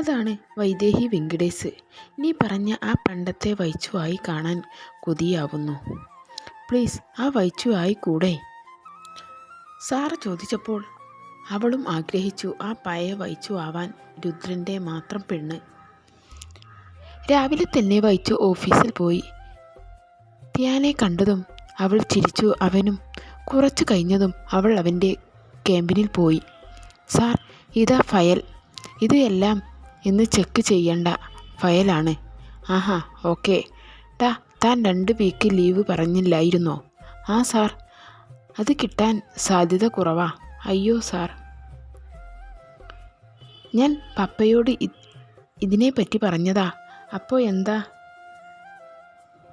അതാണ് വൈദേഹി വെങ്കിടേശ് നീ പറഞ്ഞ ആ പണ്ടത്തെ വൈച്ചു ആയി കാണാൻ കൊതിയാവുന്നു. പ്ലീസ് ആ വൈച്ചു ആയി കൂടെ. സാറ് ചോദിച്ചപ്പോൾ അവളും ആഗ്രഹിച്ചു ആ പയ വൈച്ചു ആവാൻ രുദ്രന്റെ മാത്രം പെണ്ണ്. രാവിലെ തന്നെ വൈച്ചു ഓഫീസിൽ പോയി. ധ്യാനെ കണ്ടതും അവൾ ചിരിച്ചു അവനും കുറച്ച് കഴിഞ്ഞതും അവൾ അവന്റെ ക്യാമ്പിനിൽ പോയി. സാർ ഇതാ ഫയൽ. ഇത് എല്ലാം ഇന്ന് ചെക്ക് ചെയ്യണ്ട. ഫയലാണ്. ആഹാ ഓക്കെ ടാ താൻ രണ്ട് വീക്ക് ലീവ് പറഞ്ഞില്ലായിരുന്നോ? ആ സാർ അത് കിട്ടാൻ സാധ്യത കുറവാ. അയ്യോ സാർ ഞാൻ പപ്പയോട് ഇതിനെപ്പറ്റി പറഞ്ഞതാ. അപ്പോൾ എന്താ?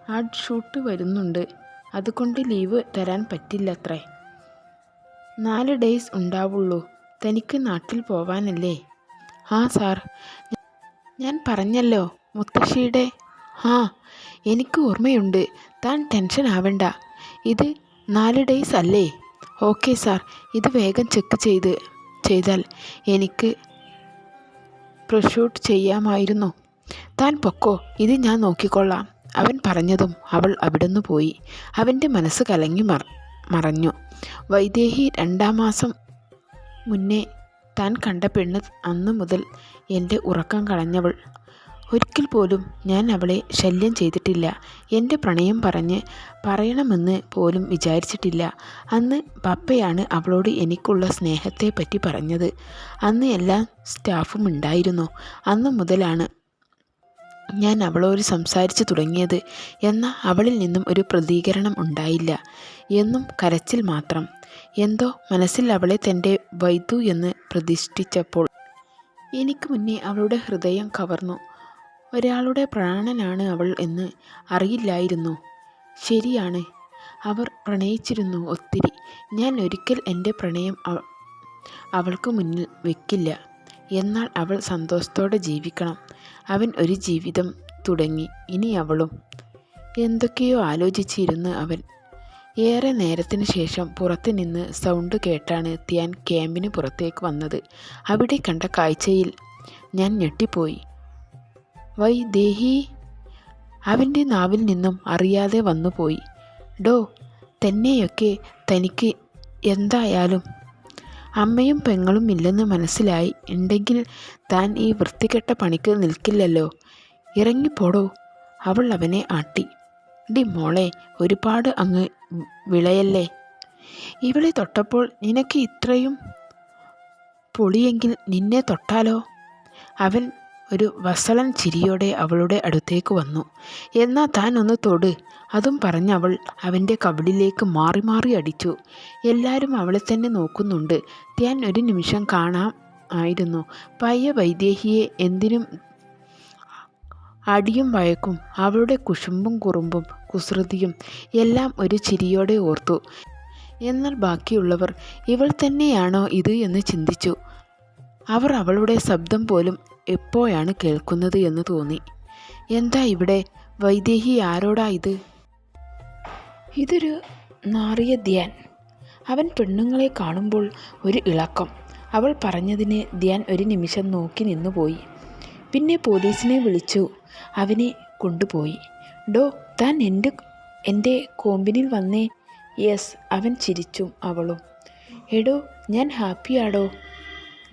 ആഡ് ഷൂട്ട് വരുന്നുണ്ട്. അതുകൊണ്ട് ലീവ് തരാൻ പറ്റില്ലത്രേ. നാല് ഡേയ്സ് ഉണ്ടാവുള്ളൂ. തനിക്ക് നാട്ടിൽ പോവാനല്ലേ? ആ സാർ. ഞാൻ പറഞ്ഞല്ലോ മുത്തശ്ശിയുടെ. ആ എനിക്ക് ഓർമ്മയുണ്ട്. താൻ ടെൻഷൻ ആവണ്ട. ഇത് നാല് ഡേയ്സ് അല്ലേ? Okay sir. ഇത് വേഗം ചെക്ക് ചെയ്ത് ചെയ്താൽ എനിക്ക് പ്രൊഷൂട്ട് ചെയ്യാമായിരുന്നു. താൻ പൊക്കോ ഇത് ഞാൻ നോക്കിക്കൊള്ളാം. അവൻ പറഞ്ഞതും അവൾ അവിടുന്ന് പോയി. അവന്റെ മനസ്സ് കലങ്ങി മറ മറഞ്ഞു. വൈദേഹി രണ്ടാം മാസം മുന്നേ താൻ കണ്ട പെണ്ണ് അന്നു മുതൽ എന്റെ ഉറക്കം കളഞ്ഞവൾ. ഒരിക്കൽ പോലും ഞാൻ അവളെ ശല്യം ചെയ്തിട്ടില്ല. എന്റെ പ്രണയം പറഞ്ഞ് പറയണമെന്ന് പോലും വിചാരിച്ചിട്ടില്ല. അന്ന് പപ്പയാണ് അവളോട് എനിക്കുള്ള സ്നേഹത്തെപ്പറ്റി പറഞ്ഞത്. അന്ന് എല്ലാ സ്റ്റാഫും ഉണ്ടായിരുന്നു. അന്ന് മുതലാണ് ഞാൻ അവളോട് സംസാരിച്ചു തുടങ്ങിയത്. എന്നാൽ അവളിൽ നിന്നും ഒരു പ്രതികരണം ഉണ്ടായില്ല. എന്നും കരച്ചിൽ മാത്രം. എന്തോ മനസ്സിൽ അവളെ തന്റെ വൈദ്യു എന്ന് പ്രതിഷ്ഠിച്ചപ്പോൾ. എനിക്ക് മുന്നേ അവളുടെ ഹൃദയം കവർന്നു. ഒരാളുടെ പ്രാണനാണ് അവൾ എന്ന് അറിയില്ലായിരുന്നു. ശരിയാണ്. അവർ പ്രണയിച്ചിരുന്നു ഒത്തിരി. ഞാൻ ഒരിക്കൽ എന്റെ പ്രണയം അവൾക്ക് മുന്നിൽ വെക്കില്ല. എന്നാൽ അവൾ സന്തോഷത്തോടെ ജീവിക്കണം. അവൻ ഒരു ജീവിതം തുടങ്ങി. ഇനി അവളും. എന്തൊക്കെയോ ആലോചിച്ചിരുന്ന് അവൻ ഏറെ നേരത്തിന് ശേഷം പുറത്തു നിന്ന് സൗണ്ട് കേട്ടാണ് ത്യാൻ ക്യാമ്പിന് പുറത്തേക്ക് വന്നത്. അവിടെ കണ്ട കാഴ്ചയിൽ ഞാൻ ഞെട്ടിപ്പോയി. വൈ ദേഹി! അവന്റെ നാവിൽ നിന്നും അറിയാതെ വന്നുപോയി. ഡോ തന്നെയൊക്കെ തനിക്ക് എന്തായാലും അമ്മയും പെങ്ങളും ഇല്ലെന്ന് മനസ്സിലായി. ഉണ്ടെങ്കിൽ താൻ ഈ വൃത്തികെട്ട പണിക്ക് നിൽക്കില്ലല്ലോ. ഇറങ്ങിപ്പോടോ. അവൾ അവനെ ആട്ടി. ഡി മോളെ ഒരുപാട് അങ്ങ് വിളയല്ലേ? ഇവളെ തൊട്ടപ്പോൾ നിനക്ക് ഇത്രയും പൊളിയെങ്കിൽ നിന്നെ തൊട്ടാലോ? അവൻ ഒരു വസളൻ ചിരിയോടെ അവളുടെ അടുത്തേക്ക് വന്നു. എന്നാൽ താൻ ഒന്ന് തൊട്. അതും പറഞ്ഞവൾ അവന്റെ കവിളിലേക്ക് മാറി മാറി അടിച്ചു. എല്ലാവരും അവളെ തന്നെ നോക്കുന്നുണ്ട്. ഞാൻ ഒരു നിമിഷം കാണാം ആയിരുന്നു. പയ്യ വൈദേഹിയെ എന്തിനും അടിയും വഴക്കും അവളുടെ കുശുമ്പും കുറുമ്പും കുസൃതിയും എല്ലാം ഒരു ചിരിയോടെ ഓർത്തു. എന്നാൽ ബാക്കിയുള്ളവർ ഇവൾ തന്നെയാണോ ഇത്? എന്ന് ചിന്തിച്ചു. അവർ അവളുടെ ശബ്ദം പോലും എപ്പോഴാണ് കേൾക്കുന്നത് എന്ന് തോന്നി. എന്താ ഇവിടെ? വൈദേഹി ആരോടാ ഇത്? ഇതൊരു നാറിയ ധ്യാൻ. അവൻ പെണ്ണുങ്ങളെ കാണുമ്പോൾ ഒരു ഇളക്കം. അവൾ പറഞ്ഞതിന് ധ്യാൻ ഒരു നിമിഷം നോക്കി നിന്നുപോയി. പിന്നെ പോലീസിനെ വിളിച്ചു. അവനെ കൊണ്ടുപോയി. ഡോ താൻ എന്റെ എന്റെ കോമ്പിനിൽ വന്നേ. യെസ് അവൻ ചിരിച്ചു അവളും. എടോ ഞാൻ ഹാപ്പിയാടോ.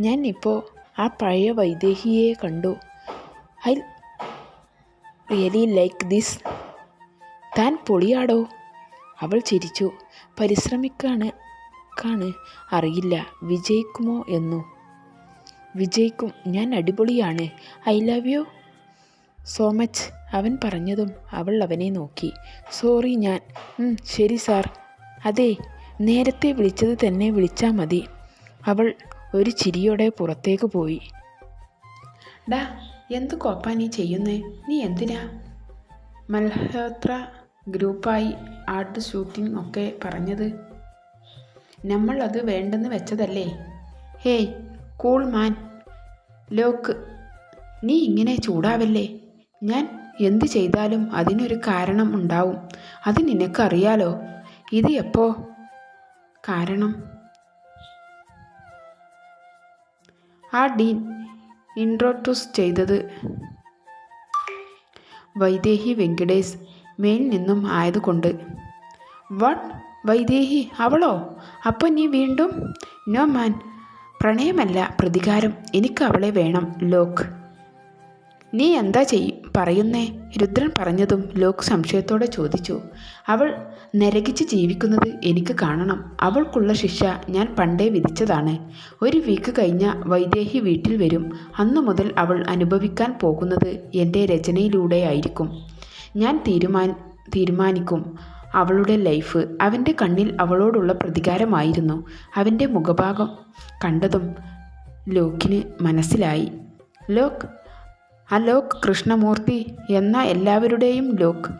ഞാൻ ഇപ്പോൾ ആ പഴയ വൈദേഹിയെ കണ്ടു. I really like this. താൻ പൊളിയാടോ? അവൾ ചിരിച്ചു. പരിശ്രമിക്കാണ് കാണ് അറിയില്ല. വിജയിക്കുമോ എന്നു. വിജയിക്കും. ഞാൻ അടിപൊളിയാണ്. I love you. So much അവൻ പറഞ്ഞതും അവൾ അവനെ നോക്കി. സോറി ഞാൻ. ശരി സാർ. അതെ നേരത്തെ വിളിച്ചത് തന്നെ വിളിച്ചാൽ മതി. അവൾ ഒരു ചിരിയോടെ പുറത്തേക്ക് പോയി. ഡാ എന്ത് കോപ്പാ നീ ചെയ്യുന്നേ? നീ എന്തിനാ? മൽഹോത്ര ഗ്രൂപ്പായി ആർട്ട് ഷൂട്ടിംഗ് ഒക്കെ പറഞ്ഞത്. നമ്മൾ അത് വേണ്ടെന്ന് വെച്ചതല്ലേ? Hey cool man. ലോക്ക്. നീ ഇങ്ങനെ ചൂടാവല്ലേ? ഞാൻ എന്ത് ചെയ്താലും അതിനൊരു കാരണം ഉണ്ടാവും. അത് നിനക്കറിയാലോ? ഇത് എപ്പോ? കാരണം? ആ ഡീൻ ഇൻട്രോട്യൂസ് ചെയ്തത് വൈദേഹി വെങ്കിടേഷ് മേൽ നിന്നും ആയതുകൊണ്ട്. വാട്ട്? വൈദേഹി? അവളോ? അപ്പോൾ നീ വീണ്ടും? No man. പ്രണയമല്ല പ്രതികാരം. എനിക്ക് അവളെ വേണം. ലോക്ക്. നീ എന്താ ചെയ്യും? പറയുന്നേ? രുദ്രൻ പറഞ്ഞതും ലോക് സംശയത്തോടെ ചോദിച്ചു. അവൾ നരകിച്ച് ജീവിക്കുന്നത് എനിക്ക് കാണണം. അവൾക്കുള്ള ശിക്ഷ ഞാൻ പണ്ടേ വിധിച്ചതാണ്. ഒരു വീക്ക് കഴിഞ്ഞ വൈദേഹി വീട്ടിൽ വരും. അന്നു മുതൽ അവൾ അനുഭവിക്കാൻ പോകുന്നത് എന്റെ രചനയിലൂടെയായിരിക്കും. ഞാൻ തീരുമാൻ തീരുമാനിക്കും അവളുടെ ലൈഫ്. അവന്റെ കണ്ണിൽ അവളോടുള്ള പ്രതികാരമായിരുന്നു. അവന്റെ മുഖഭാഗം കണ്ടതും ലോക്കിന് മനസ്സിലായി. ലോക് അലോക് കൃഷ്ണമൂർത്തി എന്ന എല്ലാവരുടെയും ലോക്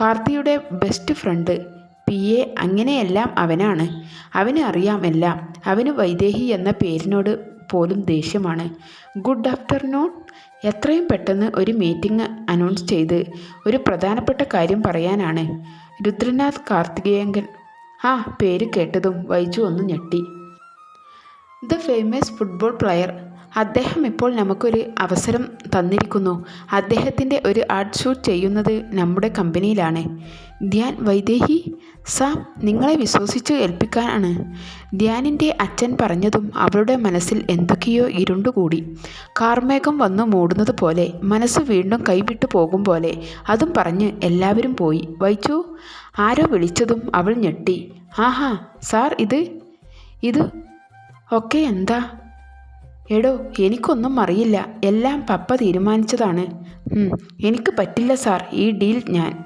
കാർത്തിയുടെ ബെസ്റ്റ് ഫ്രണ്ട് പി എ അങ്ങനെയെല്ലാം അവനാണ്. അവന് അറിയാം എല്ലാം അവന് വൈദേഹി എന്ന പേരിനോട് പോലും ദേഷ്യമാണ്. ഗുഡ് ആഫ്റ്റർനൂൺ എത്രയും പെട്ടെന്ന് ഒരു മീറ്റിംഗ് അനൗൺസ് ചെയ്ത് ഒരു പ്രധാനപ്പെട്ട കാര്യം പറയാനാണ്. രുദ്രനാഥ് കാർത്തികേയങ്കൻ. ആ പേര് കേട്ടതും വൈജു ഒന്ന് ഞെട്ടി. ദ ഫേമസ് ഫുട്ബോൾ പ്ലെയർ അദ്ദേഹം ഇപ്പോൾ നമുക്കൊരു അവസരം തന്നിരിക്കുന്നു. അദ്ദേഹത്തിന്റെ ഒരു ആർട്ട് ഷൂട്ട് ചെയ്യുന്നത് നമ്മുടെ കമ്പനിയിലാണ്. ധ്യാൻ വൈദേഹി സാം നിങ്ങളെ വിശ്വസിച്ച് ഏൽപ്പിക്കാനാണ്. ധ്യാനിന്റെ അച്ഛൻ പറഞ്ഞതും അവളുടെ മനസ്സിൽ എന്തൊക്കെയോ ഇരുണ്ടുകൂടി. കാർമേഘം വന്നു മൂടുന്നത് പോലെ മനസ്സ് വീണ്ടും കൈവിട്ടു പോകും പോലെ അതും പറഞ്ഞ് എല്ലാവരും പോയി. വൈച്ചു ആരോ വിളിച്ചതും അവൾ ഞെട്ടി. ആഹാ സാർ ഇത്? ഇത് ഒക്കെ എന്താ? എടോ എനിക്കൊന്നും അറിയില്ല. എല്ലാം പപ്പ തീരുമാനിച്ചതാണ്. എനിക്ക് പറ്റില്ല സാർ ഈ ഡീൽ ഞാൻ.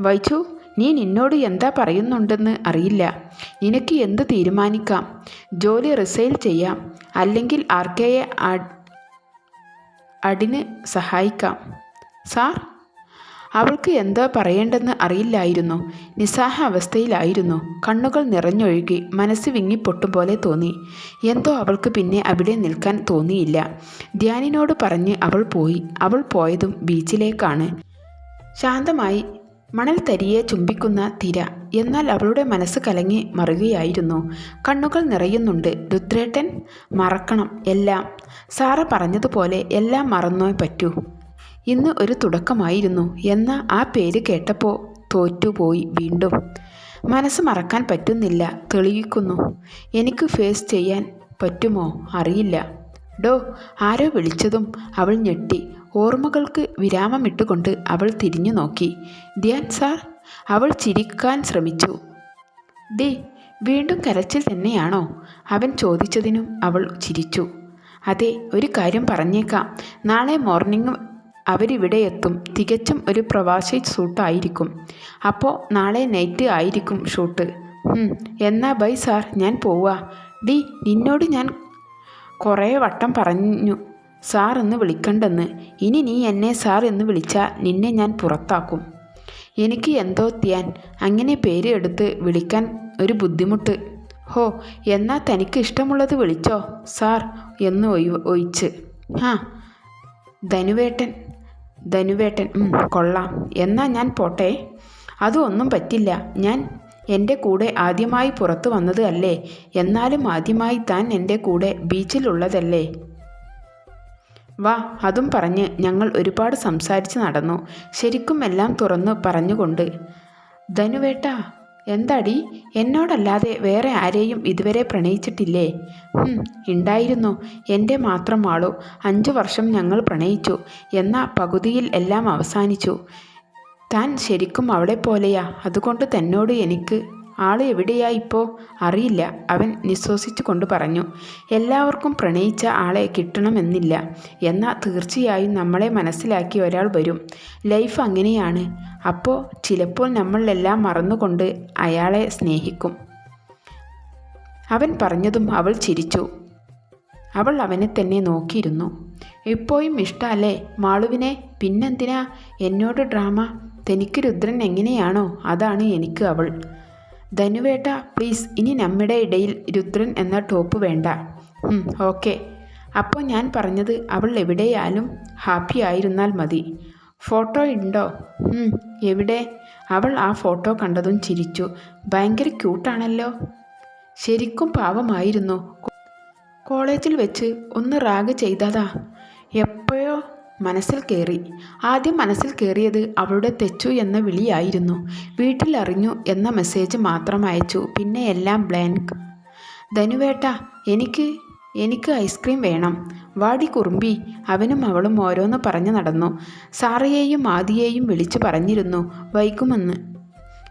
വൈച്ചു നീ നിന്നോട് എന്താ പറയുന്നുണ്ടെന്ന് അറിയില്ല. നിനക്ക് എന്ത് തീരുമാനിക്കാം? ജോലി റിസൈൽ ചെയ്യാം. അല്ലെങ്കിൽ ആർക്കെയെ അടിന് സഹായിക്കാം. സാർ അവൾക്ക് എന്താ പറയേണ്ടെന്ന് അറിയില്ലായിരുന്നു. നിസ്സാഹ അവസ്ഥയിലായിരുന്നു. കണ്ണുകൾ നിറഞ്ഞൊഴുകി മനസ്സ് വിങ്ങിപ്പൊട്ടും പോലെ തോന്നി. എന്തോ അവൾക്ക് പിന്നെ അവിടെ നിൽക്കാൻ തോന്നിയില്ല. ധ്യാനിനോട് പറഞ്ഞ് അവൾ പോയി. അവൾ പോയതും ബീച്ചിലേക്കാണ്. ശാന്തമായി മണൽ തരിയെ ചുംബിക്കുന്ന തിര. എന്നാൽ അവളുടെ മനസ്സ് കലങ്ങി മറുകയായിരുന്നു. കണ്ണുകൾ നിറയുന്നുണ്ട്. രുദ്രേട്ടൻ മറക്കണം. എല്ലാം. സാറ പറഞ്ഞതുപോലെ എല്ലാം മറന്നോ പറ്റൂ. ഇന്ന് ഒരു തുടക്കമായിരുന്നു എന്ന ആ പേര് കേട്ടപ്പോൾ തോറ്റുപോയി വീണ്ടും. മനസ്സ് മറക്കാൻ പറ്റുന്നില്ല തെളിയിക്കുന്നു. എനിക്ക് ഫേസ് ചെയ്യാൻ പറ്റുമോ? അറിയില്ല. ഡോ ആരോ വിളിച്ചതും അവൾ ഞെട്ടി. ഓർമ്മകൾക്ക് വിരാമമിട്ടുകൊണ്ട് അവൾ തിരിഞ്ഞു നോക്കി. ധ്യാൻ സാർ അവൾ ചിരിക്കാൻ ശ്രമിച്ചു. ദേ വീണ്ടും കരച്ചിൽ തന്നെയാണോ? അവൻ ചോദിച്ചതിനും അവൾ ചിരിച്ചു. അതെ ഒരു കാര്യം പറഞ്ഞേക്കാം. നാളെ മോർണിംഗ് അവരിവിടെ എത്തും. തികച്ചും ഒരു പ്രവാസി ഷൂട്ടായിരിക്കും അപ്പോൾ നാളെ നൈറ്റ് ആയിരിക്കും ഷൂട്ട് എന്നാ ബൈ സാർ ഞാൻ പോവാ. ഡി നിന്നോട് ഞാൻ കുറേ വട്ടം പറഞ്ഞു. സാർ എന്ന് വിളിക്കണ്ടെന്ന്. ഇനി നീ എന്നെ സാർ എന്ന് വിളിച്ചാൽ നിന്നെ ഞാൻ പുറത്താക്കും. എനിക്ക് എന്തോ ത്യാൻ. അങ്ങനെ പേര് എടുത്ത് വിളിക്കാൻ ഒരു ബുദ്ധിമുട്ട്. ഹോ എന്നാ തനിക്ക് ഇഷ്ടമുള്ളത് വിളിച്ചോ സാർ എന്ന് ഒഴിച്ച്. ആ ധനുവേട്ടൻ. ധനുവേട്ടൻ കൊള്ളാം. എന്നാ ഞാൻ പോട്ടെ. അതൊന്നും പറ്റില്ല. ഞാൻ എന്റെ കൂടെ ആദ്യമായി പുറത്തു വന്നത് അല്ലേ? എന്നാലും ആദ്യമായി താൻ എന്റെ കൂടെ ബീച്ചിലുള്ളതല്ലേ? വാ അതും പറഞ്ഞ് ഞങ്ങൾ ഒരുപാട് സംസാരിച്ച് നടന്നു. ശരിക്കും എല്ലാം തുറന്നു പറഞ്ഞുകൊണ്ട് ധനുവേട്ട എന്താടി? എന്നോടല്ലാതെ വേറെ ആരെയും ഇതുവരെ പ്രണയിച്ചിട്ടില്ലേ? ഉണ്ടായിരുന്നു എന്റെ മാത്രം ആളോ അഞ്ചു വർഷം ഞങ്ങൾ പ്രണയിച്ചു. എന്ന പകുതിയിൽ എല്ലാം അവസാനിച്ചു. താൻ ശരിക്കും അവളെ പോലെയാ. അതുകൊണ്ട് തന്നോട് എനിക്ക് ആൾ എവിടെയാ ഇപ്പോൾ അറിയില്ല. അവൻ നിശ്വസിച്ചു കൊണ്ട് പറഞ്ഞു എല്ലാവർക്കും പ്രണയിച്ച ആളെ കിട്ടണമെന്നില്ല. എന്നാൽ തീർച്ചയായും നമ്മളെ മനസ്സിലാക്കി ഒരാൾ വരും. ലൈഫ് അങ്ങനെയാണ്. അപ്പോൾ ചിലപ്പോൾ നമ്മളെല്ലാം മറന്നുകൊണ്ട് അയാളെ സ്നേഹിക്കും. അവൻ പറഞ്ഞതും അവൾ ചിരിച്ചു. അവൾ അവനെ തന്നെ നോക്കിയിരുന്നു. ഇപ്പോഴും ഇഷ്ടമല്ലേ മാളുവിനെ? പിന്നെന്തിനാ? എന്നോട് ഡ്രാമ? തനിക്ക് രുദ്രൻ എങ്ങനെയാണോ? അതാണ് എനിക്ക് അവൾ. ധനുവേട്ട പ്ലീസ് ഇനി നമ്മുടെ ഇടയിൽ രുദ്രൻ എന്ന ടോപ്പ് വേണ്ട. ഓക്കെ അപ്പോൾ ഞാൻ പറഞ്ഞത് അവൾ എവിടെയാലും ഹാപ്പി ആയിരുന്നാൽ മതി. ഫോട്ടോ ഉണ്ടോ? എവിടെ? അവൾ ആ ഫോട്ടോ കണ്ടതും ചിരിച്ചു. ഭയങ്കര ക്യൂട്ടാണല്ലോ ശരിക്കും പാവമായിരുന്നു. കോളേജിൽ വെച്ച് ഒന്ന് റാഗ് ചെയ്തതാ. മനസ്സിൽ കയറി ആദ്യം മനസ്സിൽ കയറിയത് അവളുടെ തെച്ചു എന്ന വിളിയായിരുന്നു. വീട്ടിൽ അറിഞ്ഞു എന്ന മെസ്സേജ് മാത്രം അയച്ചു. പിന്നെ എല്ലാം ബ്ലാങ്ക് ധനുവേട്ട എനിക്ക് എനിക്ക് ഐസ്ക്രീം വേണം. വാടി കുറുമ്പി അവനും അവളും ഓരോന്ന് പറഞ്ഞു നടന്നു. സാറയെയും ആദിയെയും വിളിച്ചു പറഞ്ഞിരുന്നു. വൈകുമെന്ന്.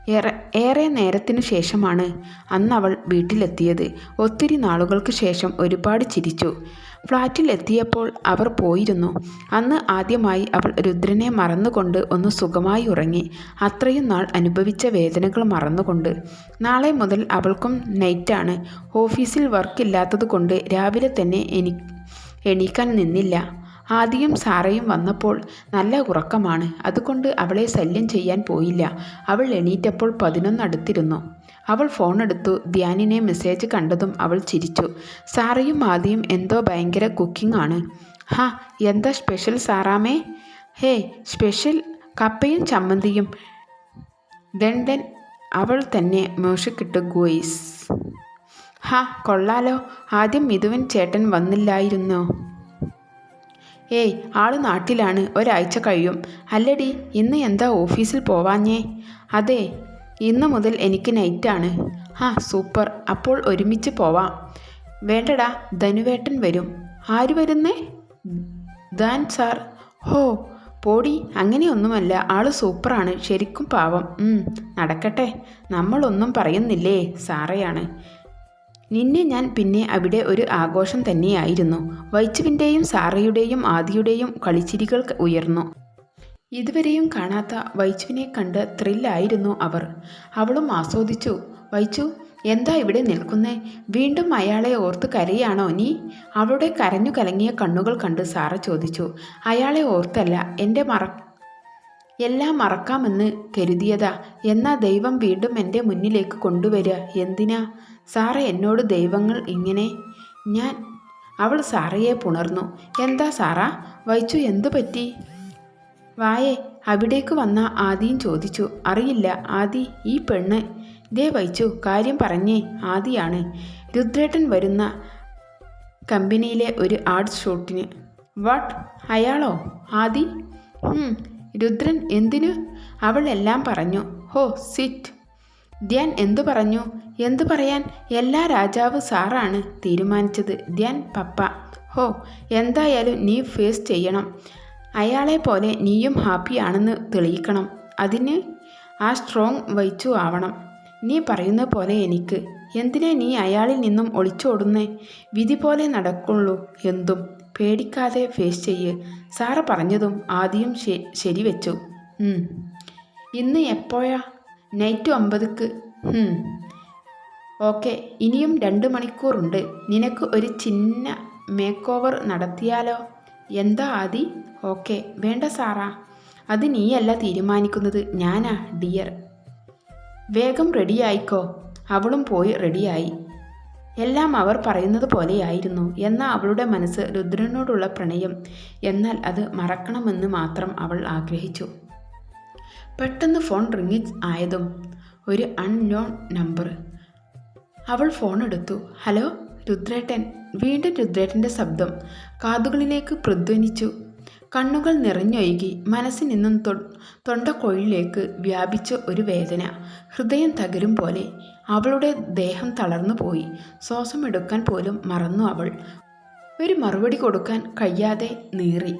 ഏറെ ഏറെ നേരത്തിനു ശേഷമാണ് അന്ന് അവൾ വീട്ടിലെത്തിയത്. ഒത്തിരി നാളുകൾക്ക് ശേഷം ഒരുപാട് ചിരിച്ചു. ഫ്ലാറ്റിൽ എത്തിയപ്പോൾ അവർ പോയിരുന്നു. അന്ന് ആദ്യമായി അവൾ രുദ്രനെ മറന്നുകൊണ്ട് ഒന്ന് സുഖമായി ഉറങ്ങി. അത്രയും നാൾ അനുഭവിച്ച വേദനകൾ മറന്നുകൊണ്ട്. നാളെ മുതൽ അവൾക്കും നൈറ്റാണ്. ഓഫീസിൽ വർക്കില്ലാത്തത് കൊണ്ട് രാവിലെ തന്നെ എണീക്കാൻ നിന്നില്ല. ആദ്യം സാറയും വന്നപ്പോൾ നല്ല ഉറക്കമാണ്. അതുകൊണ്ട് അവളെ ശല്യം ചെയ്യാൻ പോയില്ല. അവൾ എണീറ്റപ്പോൾ പതിനൊന്നടുത്തിരുന്നു. അവൾ ഫോണെടുത്തു ധ്യാനിനെ മെസ്സേജ് കണ്ടതും അവൾ ചിരിച്ചു. സാറയും ആദ്യം എന്തോ ഭയങ്കര കുക്കിംഗ് ആണ്. ഹാ എന്താ സ്പെഷ്യൽ സാറാമേ? ഹേ സ്പെഷ്യൽ കപ്പയും ചമ്മന്തിയും. ദെൻ ദെൻ അവൾ തന്നെ മൂഷിക്കിട്ട് ഗോയിസ് ഹാ കൊള്ളാലോ. ആദ്യം മിഥുവൻ ചേട്ടൻ വന്നില്ലായിരുന്നോ? ഏയ് ആൾ നാട്ടിലാണ്. ഒരാഴ്ച കഴിയും. അല്ലടി ഇന്ന് എന്താ ഓഫീസിൽ പോവാഞ്ഞേ? അതെ ഇന്ന് മുതൽ എനിക്ക് നൈറ്റാണ്. ആ സൂപ്പർ. അപ്പോൾ ഒരുമിച്ച് പോവാം. വേണ്ടടാ ധനുവേട്ടൻ വരും. ആര് വരുന്നേ? ദാൻ സാർ. ഹോ പോടി അങ്ങനെയൊന്നുമല്ല. ആൾ സൂപ്പറാണ്. ശരിക്കും പാവം. നടക്കട്ടെ. നമ്മളൊന്നും പറയുന്നില്ലേ? സാറയാണ്. നിന്നെ ഞാൻ പിന്നെ അവിടെ ഒരു ആഘോഷം തന്നെയായിരുന്നു. വൈച്ചുവിന്റെയും സാറയുടെയും ആദിയുടെയും കളിച്ചിരികൾ ഉയർന്നു. ഇതുവരെയും കാണാത്ത വൈച്ചുവിനെ കണ്ട് ത്രില്ലായിരുന്നു അവർ. അവളും ആസ്വദിച്ചു വൈച്ചു എന്താ ഇവിടെ നിൽക്കുന്നേ? വീണ്ടും അയാളെ ഓർത്ത് കരയാണോ നീ? അവളുടെ കരഞ്ഞു കലങ്ങിയ കണ്ണുകൾ കണ്ട് സാറ ചോദിച്ചു അയാളെ ഓർത്തല്ല എന്റെ മറ എല്ലാം മറക്കാമെന്ന് കരുതിയതാ. എന്നാ ദൈവം വീണ്ടും എന്റെ മുന്നിലേക്ക് കൊണ്ടുവരിക? എന്തിനാ? സാറേ എന്നോട് ദൈവങ്ങൾ ഇങ്ങനെ. ഞാൻ അവൾ സാറയെ പുണർന്നു. എന്താ സാറാ? വൈച്ചു എന്തു പറ്റി? വായേ അവിടേക്ക് വന്ന ആദിയും ചോദിച്ചു. അറിയില്ല ആദി ഈ പെണ്ണ്. ദേ വൈച്ചു കാര്യം പറഞ്ഞേ ആദിയാണ്. രുദ്രേട്ടൻ വരുന്ന കമ്പനിയിലെ ഒരു ആർട്ട് ഷൂട്ടിന്. വാട്ട്? അയാളോ? ആദി? രുദ്രൻ എന്തിനു? അവൾ എല്ലാം പറഞ്ഞു. ഹോ സിറ്റ്. ധ്യാൻ എന്തു പറഞ്ഞു? എന്തു പറയാൻ? എല്ലാ രാജാവ് സാറാണ് തീരുമാനിച്ചത്. ധ്യാൻ പപ്പ. ഹോ എന്തായാലും നീ ഫേസ് ചെയ്യണം. അയാളെ പോലെ നീയും ഹാപ്പി ആണെന്ന് തെളിയിക്കണം. അതിന് ആ സ്ട്രോങ് വഹിച്ചു ആവണം. നീ പറയുന്ന പോലെ എനിക്ക്. എന്തിനെ നീ അയാളിൽ നിന്നും ഒളിച്ചോടുന്നേ? വിധി പോലെ നടക്കുള്ളൂ എന്തും. പേടിക്കാതെ ഫേസ് ചെയ്യ്. സാറ് പറഞ്ഞതും ആദ്യം ശരിവെച്ചു. ഇന്ന് എപ്പോഴാ? നൈറ്റ് ഒമ്പതുക്ക്. ഓക്കെ ഇനിയും രണ്ട് മണിക്കൂറുണ്ട്. നിനക്ക് ഒരു ചിന്ന മേക്ക് ഓവർ നടത്തിയാലോ? എന്താ ആദി? ഓക്കെ വേണ്ട സാറാ. അത് നീയല്ല തീരുമാനിക്കുന്നത്. ഞാനാ ഡിയർ. വേഗം റെഡിയായിക്കോ. അവളും പോയി റെഡിയായി. എല്ലാം അവർ പറയുന്നത് പോലെയായിരുന്നു. എന്നാൽ അവളുടെ മനസ്സ് രുദ്രനോടുള്ള പ്രണയം. എന്നാൽ അത് മറക്കണമെന്ന് മാത്രം അവൾ ആഗ്രഹിച്ചു. പെട്ടെന്ന് ഫോൺ റിങ് ആയതും ഒരു അൺനോൺ നമ്പർ. അവൾ ഫോൺ എടുത്തു. ഹലോ രുദ്രേട്ടൻ. വീണ്ടും രുദ്രേട്ടന്റെ ശബ്ദം കാതുകളിലേക്ക് പ്രധ്വനിച്ചു കണ്ണുകൾ നിറഞ്ഞൊഴുകി മനസ്സിൽ നിന്നും തൊണ്ടക്കൊഴിലേക്ക് വ്യാപിച്ച ഒരു വേദന. ഹൃദയം തകരും പോലെ അവളുടെ ദേഹം തളർന്നു പോയി. ശ്വാസം എടുക്കാൻ പോലും മറന്നു അവൾ. ഒരു മറുപടി കൊടുക്കാൻ കഴിയാതെ നീറി.